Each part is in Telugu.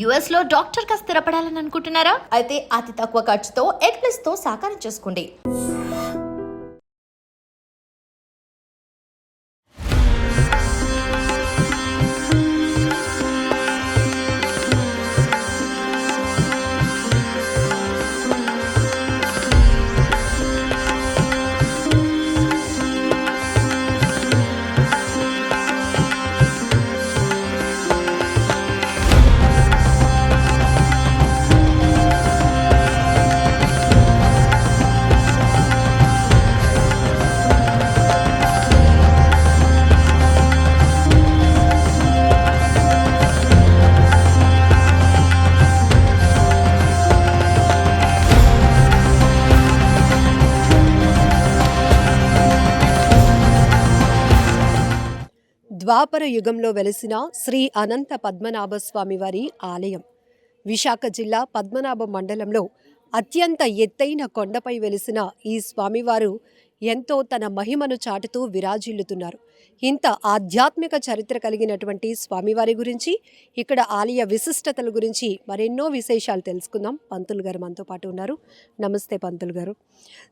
యుఎస్లో డాక్టర్గా స్థిరపడాలని అనుకుంటున్నారా? అయితే అతి తక్కువ ఖర్చుతో ఎగ్ ప్లస్తో సాకారం చేసుకోండి. ద్వాపర యుగంలో వెలసిన శ్రీ అనంత పద్మనాభ స్వామివారి ఆలయం. విశాఖ జిల్లా పద్మనాభ మండలంలో అత్యంత ఎత్తైన కొండపై వెలిసిన ఈ స్వామివారు ఎంతో తన మహిమను చాటుతూ విరాజిల్లుతున్నారు. ఇంత ఆధ్యాత్మిక చరిత్ర కలిగినటువంటి స్వామివారి గురించి ఇక్కడ ఆలయ విశిష్టతల గురించి మరెన్నో విశేషాలు తెలుసుకుందాం. పంతులు గారు మనతో పాటు ఉన్నారు. నమస్తే పంతులు గారు.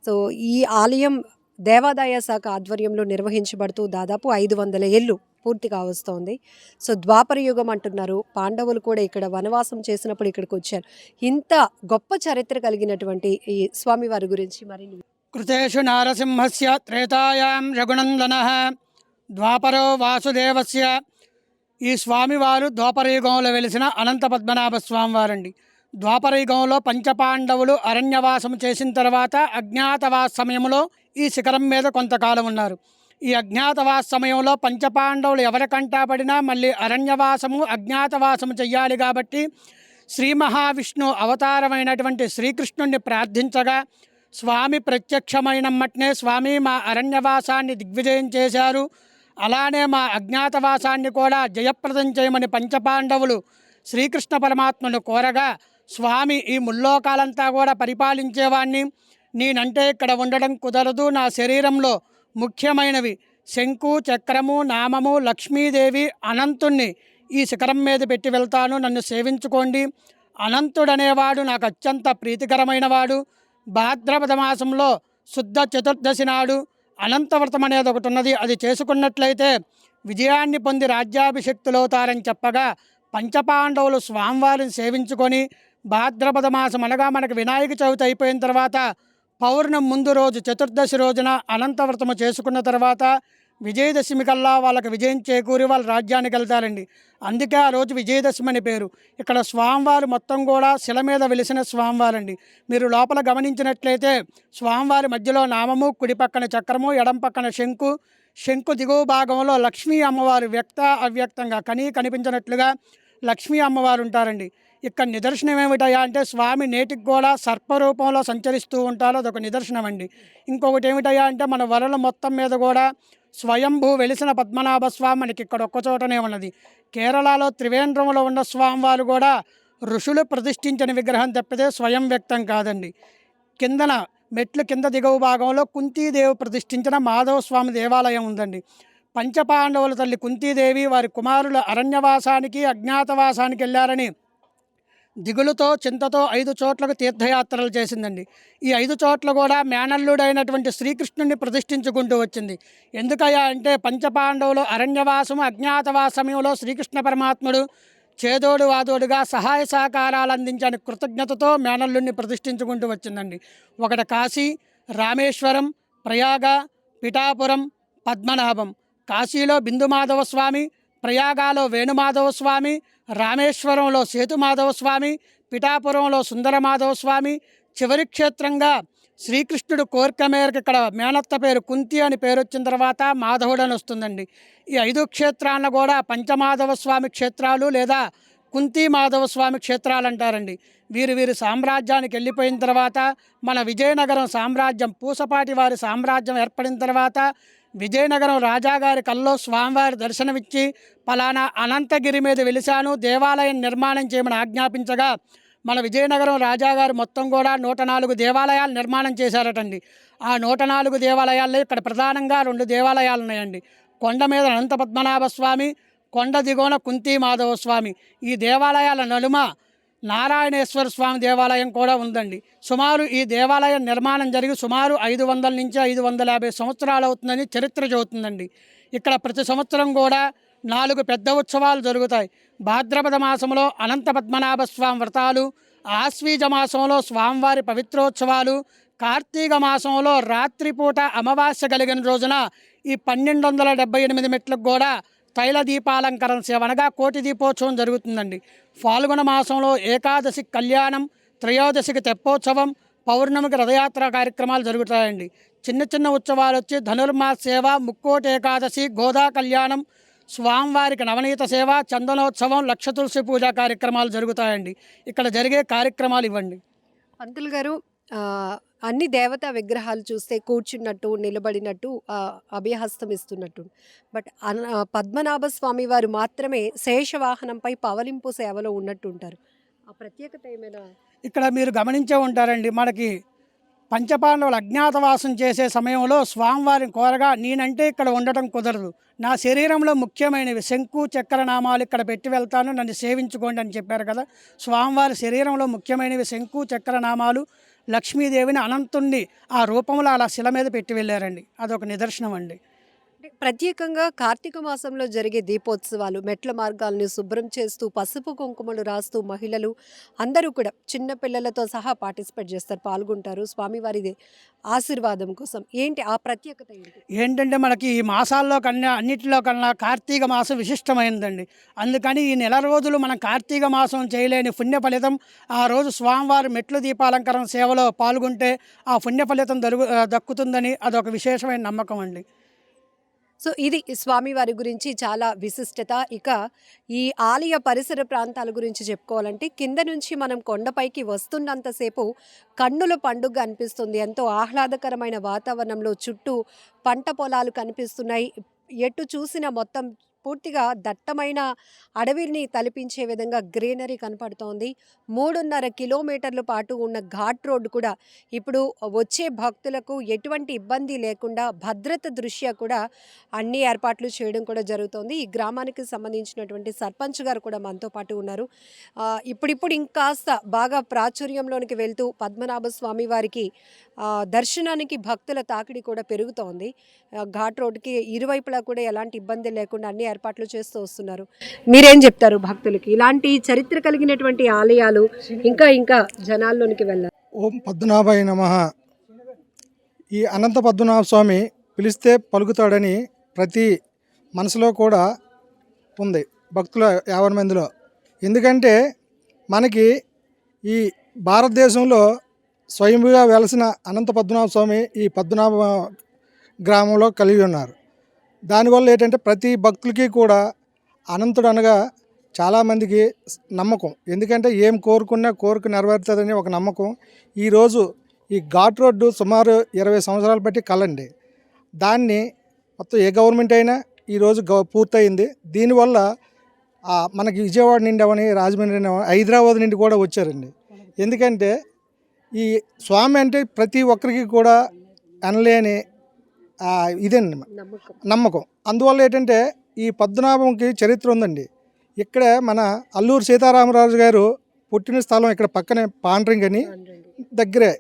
సో ఈ ఆలయం దేవాదాయ శాఖ ఆధ్వర్యంలో నిర్వహించబడుతూ దాదాపు ఐదు వందల ఏళ్ళు పూర్తి కావస్తోంది సో ద్వాపర యుగం అంటున్నారు. పాండవులు కూడా ఇక్కడ వనవాసం చేసినప్పుడు ఇక్కడికి వచ్చారు. ఇంత గొప్ప చరిత్ర కలిగినటువంటి ఈ స్వామివారి గురించి మరి కృతేషు నారసింహస్య త్రేతాయాం రఘునందన ద్వాపరో వాసుదేవస్య. ఈ స్వామివారు ద్వాపరయుగంలో వెలిసిన అనంత పద్మనాభ స్వామివారండి. ద్వాపరయుగంలో పంచపాండవులు అరణ్యవాసం చేసిన తర్వాత అజ్ఞాతవాస సమయంలో ఈ శిఖరం మీద కొంతకాలం ఉన్నారు. ఈ అజ్ఞాతవాస సమయంలో పంచపాండవులు ఎవరి కంటాబడినా మళ్ళీ అరణ్యవాసము అజ్ఞాతవాసము చెయ్యాలి కాబట్టి శ్రీ మహావిష్ణు అవతారమైనటువంటి శ్రీకృష్ణుణ్ణి ప్రార్థించగా స్వామి ప్రత్యక్షమైనమ్మటనే స్వామి మా అరణ్యవాసాన్ని దిగ్విజయం చేశారు. అలానే మా అజ్ఞాతవాసాన్ని కూడా జయప్రదం చేయమని పంచపాండవులు శ్రీకృష్ణ పరమాత్మను కోరగా స్వామి ఈ ముల్లోకాలంతా కూడా పరిపాలించేవాణ్ణి. నేనంటే ఇక్కడ ఉండడం కుదరదు. నా శరీరంలో ముఖ్యమైనవి. శంకు చక్రము నామము లక్ష్మీదేవి అనంతుణ్ణి. ఈ శిఖరం మీద పెట్టి వెళ్తాను. నన్ను సేవించుకోండి. అనంతుడనేవాడు నాకు అత్యంత ప్రీతికరమైన వాడు భాద్రపద మాసంలో శుద్ధ చతుర్దశి నాడు అనంతవ్రతం అనేది ఒకటి ఉన్నది అది చేసుకున్నట్లయితే విజయాన్ని పొంది రాజ్యాభిషక్తులవుతారని చెప్పగా పంచపాండవులు స్వామివారిని సేవించుకొని భాద్రపద మాసం అనగా మనకు వినాయక చవితి అయిపోయిన తర్వాత పౌర్ణమి ముందు రోజు చతుర్దశి రోజున అనంతవ్రతము చేసుకున్న తర్వాత విజయదశమి కల్లా వాళ్ళకి విజయం చేకూరి వాళ్ళ రాజ్యానికి వెళ్తారండి. అందుకే ఆ రోజు విజయదశమి అని పేరు. ఇక్కడ స్వామివారు మొత్తం కూడా శిల మీద వెలిసిన స్వామివారండి. మీరు లోపల గమనించినట్లయితే స్వామివారి మధ్యలో నామము కుడి పక్కన చక్రము ఎడం పక్కన శంకు శంకు దిగువ భాగంలో లక్ష్మీ అమ్మవారు వ్యక్త అవ్యక్తంగా కనీ కనిపించినట్లుగా లక్ష్మీ అమ్మవారు ఉంటారండి. ఇక్కడ నిదర్శనం ఏమిటయా అంటే స్వామి నేటికి కూడా సర్పరూపంలో సంచరిస్తూ ఉంటారో. అదొక నిదర్శనం అండి. ఇంకొకటి ఏమిటయా అంటే మన వరల మొత్తం మీద కూడా స్వయంభూ వెలిసిన పద్మనాభ స్వామి మనకి ఇక్కడ ఒక్క చోటనే ఉన్నది. కేరళలో త్రివేంద్రంలో ఉన్న స్వామివారు కూడా ఋషులు ప్రతిష్ఠించిన విగ్రహం తప్పితే స్వయం వ్యక్తం కాదండి. కిందన మెట్లు కింద దిగువ భాగంలో కుంతీదేవి ప్రతిష్ఠించిన మాధవ స్వామి దేవాలయం ఉందండి. పంచపాండవుల తల్లి కుంతీదేవి వారి కుమారుల అరణ్యవాసానికి అజ్ఞాతవాసానికి వెళ్ళారని దిగులుతో చింతతో ఐదు చోట్లకు తీర్థయాత్రలు చేసిందండి. ఈ ఐదు చోట్ల కూడా మేనల్లుడైనటువంటి శ్రీకృష్ణుని ప్రతిష్ఠించుకుంటూ వచ్చింది. ఎందుకయ్యా అంటే పంచపాండవులు అరణ్యవాసము అజ్ఞాతవాసమయంలో శ్రీకృష్ణ పరమాత్ముడు చేదోడు వాదోడుగా సహాయ సహకారాలు అందించని కృతజ్ఞతతో మేనల్లుడిని ప్రతిష్ఠించుకుంటూ వచ్చిందండి. ఒకటి కాశీ రామేశ్వరం ప్రయాగ పిఠాపురం పద్మనాభం. కాశీలో బిందుమాధవ స్వామి ప్రయాగాలో వేణుమాధవ స్వామి రామేశ్వరంలో సేతుమాధవ స్వామి పిఠాపురంలో సుందరమాధవ స్వామి చివరి క్షేత్రంగా శ్రీకృష్ణుడు కోరిక మేరకు ఇక్కడ మేనత్త పేరు కుంతి అని పేరు వచ్చిన తర్వాత మాధవుడు అని వస్తుందండి. ఈ ఐదు క్షేత్రాలను కూడా పంచమాధవ స్వామి క్షేత్రాలు లేదా కుంతి మాధవ స్వామి క్షేత్రాలు అంటారండి. వీరు వీరి సామ్రాజ్యానికి వెళ్ళిపోయిన తర్వాత మన విజయనగరం సామ్రాజ్యం పూసపాటి వారి సామ్రాజ్యం ఏర్పడిన తర్వాత విజయనగరం రాజాగారి కల్లో స్వామివారి దర్శనమిచ్చి పలానా అనంతగిరి మీద వెలిశాను. దేవాలయం నిర్మాణం చేయమని ఆజ్ఞాపించగా మన విజయనగరం రాజాగారు మొత్తం కూడా నూట నాలుగు దేవాలయాలు నిర్మాణం చేశారటండి. ఆ నూట నాలుగు దేవాలయాల్లో ఇక్కడ ప్రధానంగా రెండు దేవాలయాలు ఉన్నాయండి కొండ మీద అనంత పద్మనాభ స్వామి కొండ దిగోన కుంతి మాధవ స్వామి ఈ దేవాలయాల నలుమ నారాయణేశ్వర స్వామి దేవాలయం కూడా ఉందండి. సుమారు ఈ దేవాలయం నిర్మాణం జరిగి సుమారు ఐదు వందల నుంచి ఐదు వందల యాభై సంవత్సరాలు అవుతుందని చరిత్ర చెబుతుందండి. ఇక్కడ ప్రతి సంవత్సరం కూడా నాలుగు పెద్ద ఉత్సవాలు జరుగుతాయి. భాద్రపద మాసంలో అనంత పద్మనాభ స్వామి వ్రతాలు ఆశ్వీజ మాసంలో స్వామివారి పవిత్రోత్సవాలు కార్తీక మాసంలో రాత్రిపూట అమావాస్య కలిగిన రోజున ఈ పన్నెండు వందల డెబ్బై ఎనిమిది మెట్లకు కూడా తైల దీపాలంకరణ సేవ అనగా కోటి దీపోత్సవం జరుగుతుందండి. ఫాల్గుణ మాసంలో ఏకాదశి కళ్యాణం త్రయోదశికి తెప్పోత్సవం పౌర్ణమికి రథయాత్ర కార్యక్రమాలు జరుగుతాయండి. చిన్న చిన్న ఉత్సవాలు వచ్చి ధనుర్మాస సేవ ముక్కోటి ఏకాదశి గోదా కళ్యాణం స్వామివారికి నవనీత సేవ చందనోత్సవం లక్ష తులసి పూజా కార్యక్రమాలు జరుగుతాయండి. ఇక్కడ జరిగే కార్యక్రమాలు ఇవ్వండి. పంతులు గారు అన్ని దేవతా విగ్రహాలు చూస్తే కూర్చున్నట్టు నిలబడినట్టు అభయహస్తం ఇస్తున్నట్టు బట్ పద్మనాభ స్వామి వారు మాత్రమే శేషవాహనంపై పవలింపు సేవలో ఉన్నట్టు ఉంటారు ఆ ప్రత్యేకత ఏమైనా? ఇక్కడ మీరు గమనించే ఉంటారండి మనకి పంచపాండవులు అజ్ఞాతవాసం చేసే సమయంలో స్వామివారిని కోరగా నేనంటే ఇక్కడ ఉండటం కుదరదు. నా శరీరంలో ముఖ్యమైనవి శంకు చక్ర నామాలు ఇక్కడ పెట్టి వెళ్తాను నన్ను సేవించుకోండి అని చెప్పారు కదా. స్వామివారి శరీరంలో ముఖ్యమైనవి శంకు చక్ర నామాలు లక్ష్మీదేవిని అనంతుణ్ణి ఆ రూపంలో అలా శిల మీద పెట్టి వెళ్ళారండి. అదొక నిదర్శనం అండి ప్రత్యేకంగా కార్తీక మాసంలో జరిగే దీపోత్సవాలు మెట్ల మార్గాలను శుభ్రం చేస్తూ పసుపు కుంకుమలు రాస్తూ మహిళలు అందరూ కూడా చిన్న పిల్లలతో సహా పార్టిసిపేట్ చేస్తారు పాల్గొంటారు. స్వామివారిది ఆశీర్వాదం కోసం. ఏంటి ఆ ప్రత్యేకత ఏంటి? ఏంటంటే మనకి ఈ మాసాల్లో కన్నా అన్నిటిలో కన్నా కార్తీక మాసం విశిష్టమైందండి. అందుకని ఈ నెల రోజులు మనం కార్తీక మాసం చేయలేని పుణ్య ఫలితం ఆ రోజు స్వామివారి మెట్లు దీపాలంకరణ సేవలో పాల్గొంటే ఆ పుణ్య ఫలితం దొరుకు దక్కుతుందని అదొక విశేషమైన నమ్మకం అండి. సో ఇది స్వామివారి గురించి చాలా విశిష్టత. ఇక ఈ ఆలయ పరిసర ప్రాంతాల గురించి చెప్పుకోవాలంటే కింద నుంచి మనం కొండపైకి వస్తున్నంతసేపు కన్నుల పండుగ అనిపిస్తుంది. ఎంతో ఆహ్లాదకరమైన వాతావరణంలో చుట్టూ పంట పొలాలు కనిపిస్తున్నాయి. ఎటు చూసిన మొత్తం పూర్తిగా దట్టమైన అడవిని తలపించే విధంగా గ్రీనరీ కనపడుతోంది. మూడున్నర కిలోమీటర్ల పాటు ఉన్న ఘాట్ రోడ్డు కూడా ఇప్పుడు వచ్చే భక్తులకు ఎటువంటి ఇబ్బంది లేకుండా భద్రత దృష్ట్యా కూడా అన్ని ఏర్పాట్లు చేయడం కూడా జరుగుతోంది. ఈ గ్రామానికి సంబంధించినటువంటి సర్పంచ్ గారు కూడా మనతో పాటు ఉన్నారు. ఇప్పుడిప్పుడు ఇంకాస్త బాగా ప్రాచుర్యంలోనికి వెళ్తూ పద్మనాభ స్వామి వారికి దర్శనానికి భక్తుల తాకిడి కూడా పెరుగుతోంది. ఘాట్ రోడ్డుకి ఇరువైపులా కూడా ఎలాంటి ఇబ్బంది లేకుండా అన్ని ఏర్పాట్లు చేస్తూ వస్తున్నారు. మీరేం చెప్తారు భక్తులకి? ఇలాంటి చరిత్ర కలిగినటువంటి ఆలయాలు ఇంకా ఇంకా జనాల్లోనికి వెళ్ళాలి. ఓం పద్మనాభాయ నమ. ఈ అనంత పద్మనాభ స్వామి పిలిస్తే పలుకుతాడని ప్రతి మనసులో కూడా ఉంది భక్తుల యాభై మందిలో ఎందుకంటే మనకి ఈ భారతదేశంలో స్వయంగా వెలసిన అనంత పద్మనాభ స్వామి ఈ పద్మనాభ గ్రామంలో కలిగి ఉన్నారు. దానివల్ల ఏంటంటే ప్రతి భక్తులకి కూడా అనంతుడు అనగా చాలామందికి నమ్మకం. ఎందుకంటే ఏం కోరుకున్నా కోరిక నెరవేరుతుందని ఒక నమ్మకం. ఈరోజు ఈ ఘాట్ రోడ్డు సుమారు ఇరవై సంవత్సరాలు బట్టి కలండి. దాన్ని మొత్తం ఏ గవర్నమెంట్ అయినా ఈరోజు గ పూర్తయింది. దీనివల్ల మనకి విజయవాడ నుండి అవని రాజమండ్రి నుండి హైదరాబాద్ నుండి కూడా వచ్చారండి. ఎందుకంటే ఈ స్వామి అంటే ప్రతి ఒక్కరికి కూడా అనలేని ఇదండి నమ్మకం. అందువల్ల ఏంటంటే ఈ పద్మనాభంకి చరిత్ర ఉందండి. ఇక్కడ మన అల్లూరు సీతారామరాజు గారు పుట్టిన స్థలం ఇక్కడ పక్కనే పాండ్రింగ్. అని దగ్గరే.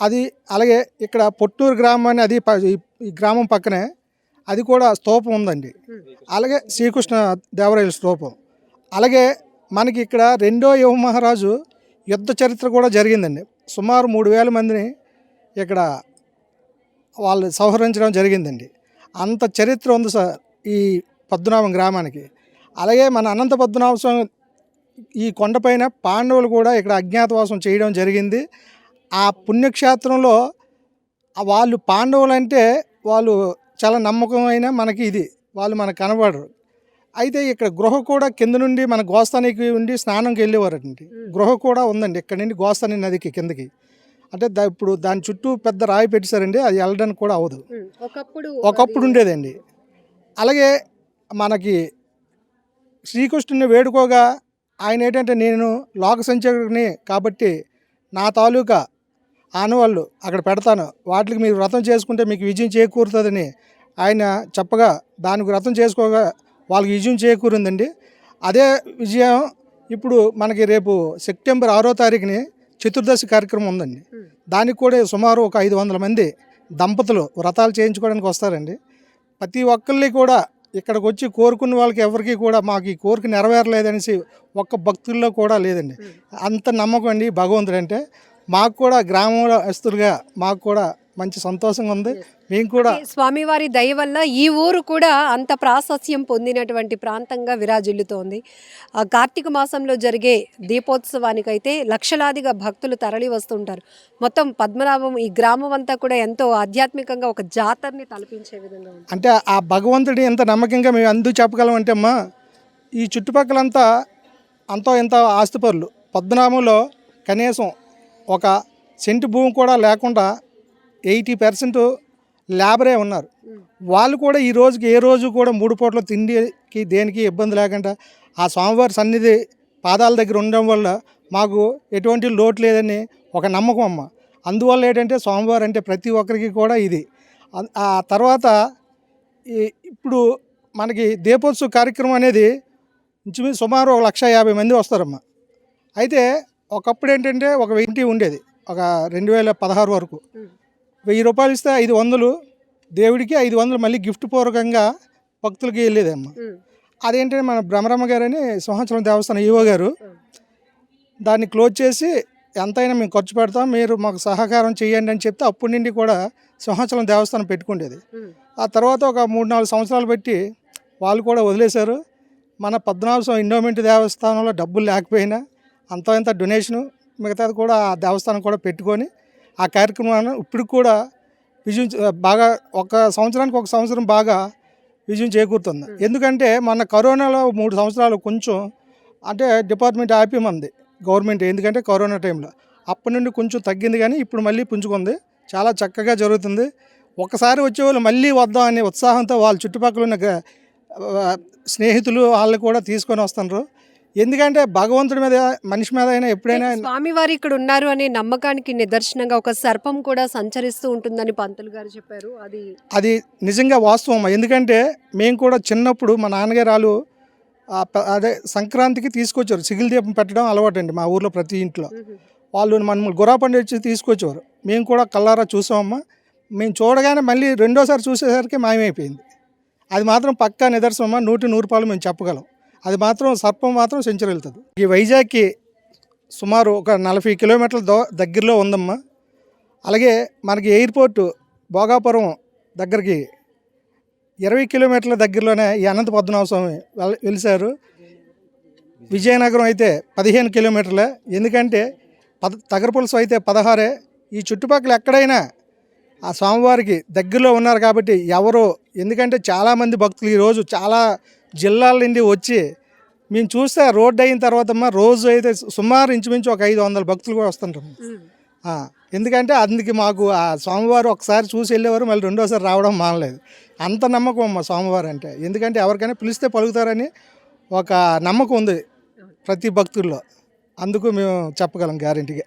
అది అలాగే ఇక్కడ పొట్టూరు గ్రామం అని అది ఈ గ్రామం పక్కనే అది కూడా స్తూపం ఉందండి. అలాగే శ్రీకృష్ణ దేవరాయల స్తూపం. అలాగే మనకి ఇక్కడ రెండో యువ మహారాజు యుద్ధ చరిత్ర కూడా జరిగిందండి. సుమారు మూడు వేల మందిని ఇక్కడ వాళ్ళు సంహరించడం జరిగిందండి. అంత చరిత్ర ఉంది సార్ ఈ పద్మనాభం గ్రామానికి. అలాగే మన అనంత పద్మనాభ స్వామి ఈ కొండపైన పాండవులు కూడా ఇక్కడ అజ్ఞాతవాసం చేయడం జరిగింది. ఆ పుణ్యక్షేత్రంలో వాళ్ళు పాండవులు అంటే వాళ్ళు చాలా నమ్మకమైన మనకి ఇది. వాళ్ళు మనకు కనబడరు. అయితే ఇక్కడ గృహ కూడా కింద నుండి మన గోస్తానికి ఉండి స్నానంకి వెళ్ళేవారండి. గృహ కూడా ఉందండి. ఇక్కడ నుండి గోస్తాని నదికి కిందకి. అంటే దా ఇప్పుడు దాని చుట్టూ పెద్ద రాయి పెట్టేశారండి. అది వెళ్ళడానికి కూడా అవ్వదు. ఉమ్, ఒకప్పుడు ఒకప్పుడు ఉండేదండి. అలాగే మనకి శ్రీకృష్ణుని వేడుకోగా ఆయన ఏంటంటే నేను లోక సంచారుని కాబట్టి నా తాలూకా ఆనవాళ్ళు అక్కడ పెడతాను. వాటికి మీరు వ్రతం చేసుకుంటే మీకు విజయం చేకూరుతుందని ఆయన చెప్పగా దానికి వ్రతం చేసుకోగా వాళ్ళకి విజయం చేకూరిందండి. అదే విజయం ఇప్పుడు మనకి రేపు సెప్టెంబర్ ఆరో తారీఖుని చతుర్దశి కార్యక్రమం ఉందండి. దానికి కూడా సుమారు ఒక ఐదు వందల మంది దంపతులు వ్రతాలు చేయించుకోవడానికి వస్తారండి. ప్రతి ఒక్కళ్ళని కూడా ఇక్కడికి వచ్చి కోరుకున్న వాళ్ళకి ఎవరికి కూడా మాకు ఈ కోరిక నెరవేరలేదనేసి ఒక్క భక్తుల్లో కూడా లేదండి. అంత నమ్మకం అండి భగవంతుడు అంటే మాకు కూడా గ్రామంలో వస్తులుగా మాకు కూడా మంచి సంతోషంగా ఉంది. మేము కూడా స్వామివారి దయ వల్ల ఈ ఊరు కూడా అంత ప్రాశస్యం పొందినటువంటి ప్రాంతంగా విరాజిల్లుతోంది. ఆ కార్తీక మాసంలో జరిగే దీపోత్సవానికైతే లక్షలాదిగా భక్తులు తరలి వస్తుంటారు. మొత్తం పద్మనాభం ఈ గ్రామం అంతా కూడా ఎంతో ఆధ్యాత్మికంగా ఒక జాతరని తలపించే విధంగా అంటే ఆ భగవంతుడి ఎంత నమ్మకంగా మేము అందుకు చెప్పగలం అంటే అమ్మా ఈ చుట్టుపక్కలంతా అంతో ఎంత ఆస్తిపరులు. పద్మనాభంలో కనీసం ఒక సెంటు భూమి కూడా లేకుండా ఎయిటీ పర్సెంట్ లేబరే ఉన్నారు. వాళ్ళు కూడా ఈ రోజుకి ఏ రోజు కూడా మూడు పూట్ల తిండికి దేనికి ఇబ్బంది లేకుండా ఆ స్వామివారి సన్నిధి పాదాల దగ్గర ఉండడం వల్ల మాకు ఎటువంటి లోటు లేదని ఒక నమ్మకం అమ్మ. అందువల్ల ఏంటంటే స్వామివారు అంటే ప్రతి ఒక్కరికి కూడా ఇది. ఆ తర్వాత ఇప్పుడు మనకి దీపోత్సవ కార్యక్రమం అనేది ఇంచుమించు సుమారు ఒక లక్ష యాభై మంది వస్తారమ్మా. అయితే ఒకప్పుడు ఏంటంటే ఒక వెయ్యి ఉండేది. ఒక రెండు వేల పదహారు వరకు. వెయ్యి రూపాయలు ఇస్తే ఐదు వందలు. దేవుడికి ఐదు వందలు మళ్ళీ గిఫ్ట్ పూర్వకంగా భక్తులకి వెళ్ళేదమ్మా. అదేంటంటే మన బ్రహ్మరమ్మ గారు అని సింహాచలం దేవస్థానం ఈవో గారు. దాన్ని క్లోజ్ చేసి ఎంతైనా మేము ఖర్చు పెడతాం మీరు మాకు సహకారం చేయండి అని చెప్తే అప్పటి నుండి కూడా సింహాచలం దేవస్థానం పెట్టుకుండేది. ఆ తర్వాత ఒక మూడు నాలుగు సంవత్సరాలు పెట్టి వాళ్ళు కూడా వదిలేశారు. మన పద్మనాభ ఇండోమెంట్ దేవస్థానంలో డబ్బులు లేకపోయినా అంత ఇంత డొనేషను మిగతాది కూడా ఆ దేవస్థానం కూడా పెట్టుకొని ఆ కార్యక్రమాన్ని ఇప్పుడు కూడా విజయం బాగా ఒక సంవత్సరానికి ఒక సంవత్సరం బాగా విజయం చేకూరుతుంది. ఎందుకంటే మన కరోనాలో మూడు సంవత్సరాలు కొంచెం అంటే డిపార్ట్మెంట్ ఆపేమంది గవర్నమెంట్ ఎందుకంటే కరోనా టైంలో. అప్పటి నుండి కొంచెం తగ్గింది కానీ ఇప్పుడు మళ్ళీ పుంజుకుంది. చాలా చక్కగా జరుగుతుంది. ఒకసారి వచ్చేవాళ్ళు మళ్ళీ వద్దాం అనే ఉత్సాహంతో వాళ్ళ చుట్టుపక్కల ఉన్న స్నేహితులు వాళ్ళని కూడా తీసుకొని వస్తున్నారు ఎందుకంటే భగవంతుడి మీద మనిషి మీద అయినా ఎప్పుడైనా స్వామివారి ఇక్కడ ఉన్నారు అనే నమ్మకానికి నిదర్శనంగా ఒక సర్పం కూడా సంచరిస్తూ ఉంటుందని పంతులు గారు చెప్పారు. అది అది నిజంగా వాస్తవం ఎందుకంటే మేము కూడా చిన్నప్పుడు మా నాన్నగారు అదే సంక్రాంతికి తీసుకొచ్చారు. సిగిల్ దీపం పెట్టడం అలవాటు అండి మా ఊర్లో ప్రతి ఇంట్లో. వాళ్ళు మన గుర్రాపండి వచ్చి తీసుకొచ్చేవారు. మేము కూడా కల్లారా చూసామమ్మా. మేము చూడగానే మళ్ళీ రెండోసారి చూసేసరికి మాయమైపోయింది. అది మాత్రం పక్కా నిదర్శనమా నూటి నూరు రూపాయలు మేము చెప్పగలం. అది మాత్రం సర్పం మాత్రం సెంచరీ వెళ్తుంది. ఈ వైజాగ్కి సుమారు ఒక నలభై కిలోమీటర్ల దో దగ్గరలో ఉందమ్మా. అలాగే మనకి ఎయిర్పోర్ట్ భోగాపురం దగ్గరికి ఇరవై కిలోమీటర్ల దగ్గరలోనే ఈ అనంత పద్మనాభ స్వామి వెలిశారు. విజయనగరం అయితే పదిహేను కిలోమీటర్లే. ఎందుకంటే పద తగరపులసు అయితే పదహారే. ఈ చుట్టుపక్కల ఎక్కడైనా ఆ స్వామివారికి దగ్గరలో ఉన్నారు కాబట్టి ఎవరు ఎందుకంటే చాలామంది భక్తులు ఈరోజు చాలా జిల్లాల నుండి వచ్చి మేము చూస్తే రోడ్డు అయిన తర్వాత రోజు అయితే సుమారు ఇంచుమించు ఒక ఐదు వందల భక్తులు కూడా వస్తుంటారు. ఆ, ఎందుకంటే అందుకే మాకు ఆ స్వామివారు ఒకసారి చూసి వెళ్ళేవారు మళ్ళీ రెండోసారి రావడం మానలేదు. అంత నమ్మకం అమ్మ స్వామివారు అంటే. ఎందుకంటే ఎవరికైనా పిలిస్తే పలుకుతారని ఒక నమ్మకం ఉంది ప్రతి భక్తుల్లో. అందుకు మేము చెప్పగలం గ్యారెంటీగా.